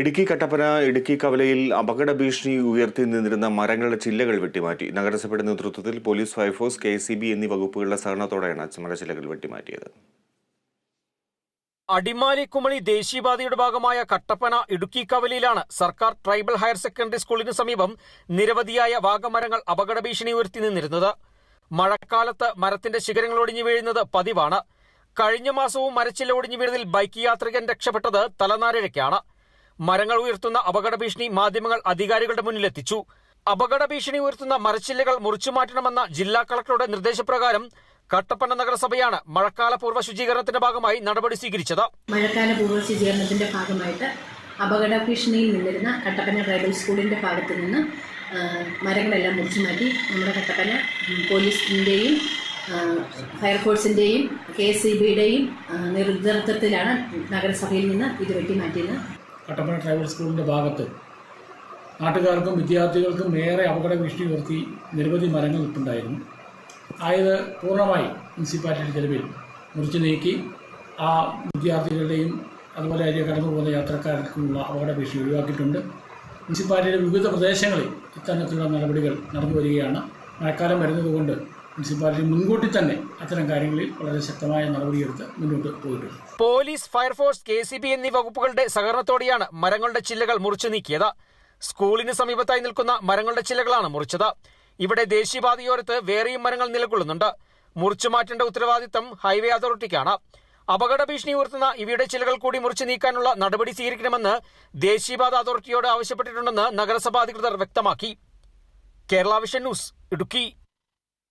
ഇടുക്കി കട്ടപ്പന ഇടുക്കി കവലയിൽ അപകട ഭീഷണി ഉയർത്തി നിന്നിരുന്ന മരങ്ങളുടെ ചില്ലകൾ വെട്ടിമാറ്റി. നഗരസഭയുടെ നേതൃത്വത്തിൽ police fire force K C B എന്നീ വകുപ്പുകളുടെ സഹകരണത്തോടെയാണ് മരച്ചില്ലകൾ വെട്ടിമാറ്റിയത്. അടിമാലി കുമളി ദേശീയപാതയുടെ ഭാഗമായ കട്ടപ്പന ഇടുക്കി കവലയിലാണ് സർക്കാർ ട്രൈബൽ ഹയർ സെക്കൻഡറി സ്കൂളിന് സമീപം നിരവധിയായ വാഗമരങ്ങൾ അപകട ഭീഷണി ഉയർത്തി നിന്നിരുന്നത്. മഴക്കാലത്ത് മരത്തിന്റെ ശിഖരങ്ങൾ ഒടിഞ്ഞു വീഴുന്നത് പതിവാണ്. കഴിഞ്ഞ മാസവും മരച്ചില്ല ഒടിഞ്ഞു വീഴുന്നതിൽ ബൈക്ക് യാത്രികൻ രക്ഷപ്പെട്ടത് തലനാരിഴയ്ക്കാണ്. മരങ്ങൾ ഉയർത്തുന്ന അപകട ഭീഷണി മാധ്യമങ്ങൾ അധികാരികളുടെ മുന്നിലെത്തിച്ചു. അപകട ഭീഷണി ഉയർത്തുന്ന മരച്ചില്ലകൾ മുറിച്ചു മാറ്റണമെന്ന ജില്ലാ കളക്ടറുടെ നിർദ്ദേശപ്രകാരം കട്ടപ്പന നഗരസഭയാണ് മഴക്കാല പൂർവ ശുചീകരണത്തിന്റെ ഭാഗമായി നടപടി സ്വീകരിച്ചത്. മഴക്കാല പൂർവ ശുചീകരണത്തിന്റെ ഭാഗമായിട്ട് അപകട ഭീഷണിയിൽ നിന്നിരുന്ന കട്ടപ്പന ട്രൈബൽ സ്കൂളിന്റെ ഭാഗത്ത് നിന്ന് മരങ്ങളെല്ലാം മുറിച്ചു മാറ്റി നമ്മുടെ കട്ടപ്പന പോലീസിന്റെയും ഫയർഫോഴ്സിന്റെയും കെ എസ് സി ബിയുടെയും നേതൃത്വത്തിലാണ് നഗരസഭയിൽ നിന്ന് ഇത് വെട്ടി മാറ്റിയത് കട്ടപ്പന ട്രൈബൽ സ്കൂളിന്റെ ഭാഗത്ത് നാട്ടുകാർക്കും വിദ്യാർത്ഥികൾക്കും ഏറെ അപകട ഭീഷണി ഉയർത്തി നിരവധി മരങ്ങൾ നിൽപ്പുണ്ടായിരുന്നു ആയത് പൂർണമായി മുനിസിപ്പാലിറ്റിയുടെ ചെലവിൽ മുറിച്ചു നീക്കി ആ വിദ്യാർത്ഥികളുടെയും അതുപോലെ അരി കടന്നു പോകുന്ന യാത്രക്കാർക്കുമുള്ള അപകട ഭീഷണി ഒഴിവാക്കിയിട്ടുണ്ട്. മുനിസിപ്പാലിറ്റിയുടെ വിവിധ പ്രദേശങ്ങളിൽ ഇത്തരത്തിലുള്ള നടപടികൾ നടന്നു വരികയാണ് മഴക്കാലം വരുന്നതുകൊണ്ട് മുനിസിപ്പാലിറ്റി മുൻകൂട്ടി തന്നെ അത്തരം കാര്യങ്ങളിൽ വളരെ ശക്തമായ നടപടിയെടുത്ത് മുന്നോട്ട് പോയിട്ടുണ്ട്. Police fire force K C B എന്നീ വകുപ്പുകളുടെ സഹകരണത്തോടെയാണ് മരങ്ങളുടെ ചില്ലകൾ മുറിച്ചു നീക്കിയത്. സ്കൂളിന് സമീപത്തായി നിൽക്കുന്ന മരങ്ങളുടെ ചില്ലകളാണ് മുറിച്ചത്. ഇവിടെ ദേശീയപാതയോരത്ത് വേറെയും മരങ്ങൾ നിലകൊള്ളുന്നുണ്ട്. മുറിച്ചു മാറ്റേണ്ട ഉത്തരവാദിത്തം ഹൈവേ അതോറിറ്റിക്കാണ്. അപകട ഭീഷണി ഉയർത്തുന്ന ഇവയുടെ ചിലകൾ കൂടി മുറിച്ചു നീക്കാനുള്ള നടപടി സ്വീകരിക്കണമെന്ന് ദേശീയപാത അതോറിറ്റിയോട് ആവശ്യപ്പെട്ടിട്ടുണ്ടെന്ന് നഗരസഭാ അധികൃതർ വ്യക്തമാക്കി. Kerala vision news Idukki.